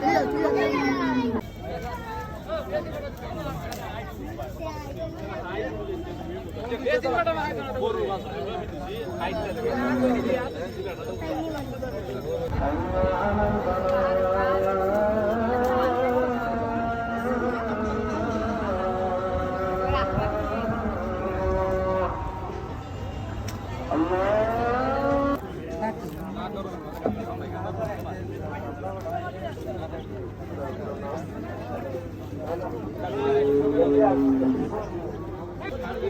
फ 早ी भकते order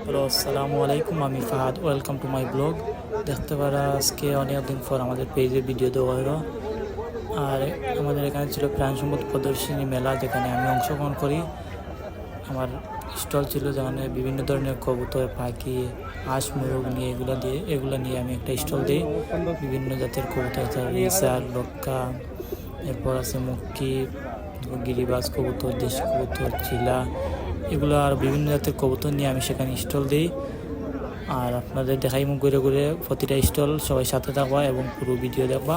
hello আসসালামু আলাইকুম, আমি Fahad. Welcome to my blog দেখতে পারা, আজকে অনেক দিন পর আমাদের পেজে ভিডিও দেওয়া হলো। আর আমাদের এখানে ছিল প্রাণ সম্পদ প্রদর্শনী মেলা, যেখানে আমি অংশগ্রহণ করি। আমার স্টল ছিল যেখানে বিভিন্ন ধরনের কবুতর, পাখি, হাঁস, মুরগ নিয়ে এগুলো দিয়ে, এগুলো নিয়ে আমি একটা স্টল দিই। বিভিন্ন জাতের কবুতর রেসার লক্কা, এরপর আছে মুক্কি, গিরিবাজ কবুতর, দেশ কবুতর, চিলা এগুলো আর বিভিন্ন জাতের কবুতর নিয়ে আমি সেখানে স্টল দিই। আর আপনাদের দেখাই মুখ ঘুরে ঘুরে প্রতিটা স্টল, সবাই সাথে থাকবা এবং পুরো ভিডিও দেখবা।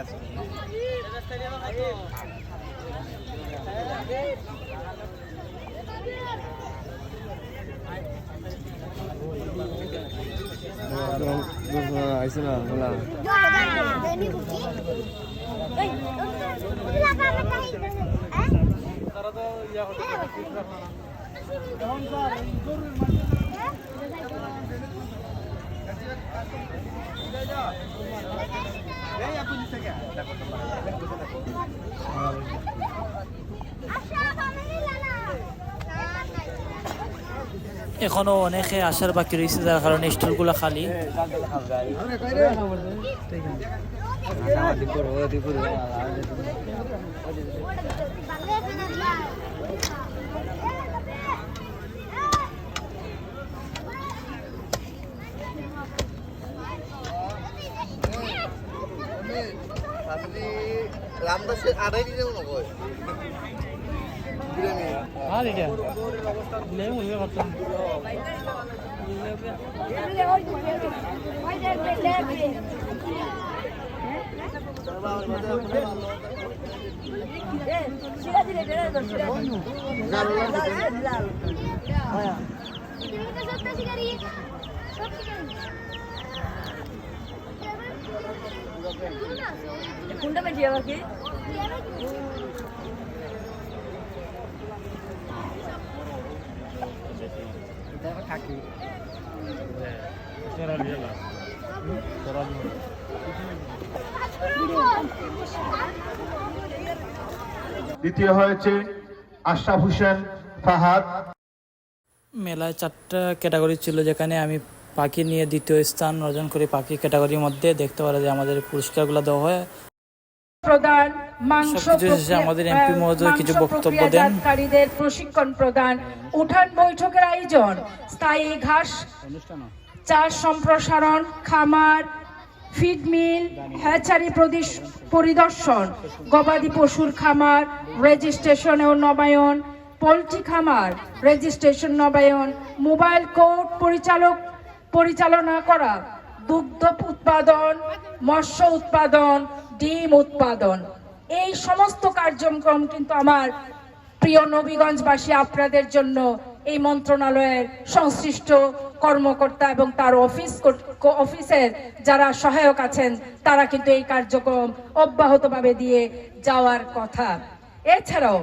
আছে কুকুর এটা দাও তারা আইসে না বলা এখনও অনেকে আসার বাকি রয়েছে যার কারণে স্টলগুলো খালি। রামদাসের আড়াই দিতে নকয় কোনটা আমাকে দ্বিতীয় হয়েছে আশরাফ হোসেন ফাহাদ। মেলায় চারটা ক্যাটাগরি ছিল যেখানে আমি পাখি নিয়ে দ্বিতীয় স্থান অর্জন করে পাখি ক্যাটাগরির মধ্যে দেখতে পারা যায় আমাদের পুরস্কারগুলো দেওয়া হয় প্রদান মাংস আমাদের মহোদয় কিছু মাংস বক্তব্য দেন। প্রশিক্ষণ প্রদান উঠান বৈঠকের আয়োজন স্থায়ী ঘাস চাষ সম্প্রসারণ খামার ফিড মিল হ্যাচারি পরিদর্শন গবাদি পশুর খামার রেজিস্ট্রেশন ও নবায়ন পোলট্রি খামার রেজিস্ট্রেশন নবায়ন মোবাইল কোর্ট পরিচালক পরিচালনা করা দুগ্ধ উৎপাদন, মৎস্য উৎপাদন, ডিম উৎপাদন। এই সমস্ত কার্যক্রম কিন্তু আমার প্রিয় নবীগঞ্জবাসী আপনাদের জন্য এই মন্ত্রণালয়ের সংশ্লিষ্ট কর্মকর্তা এবং তার অফিস অফিসের যারা সহায়ক আছেন, তারা কিন্তু এই কার্যক্রম অব্যাহতভাবে দিয়ে যাওয়ার কথা। এছাড়াও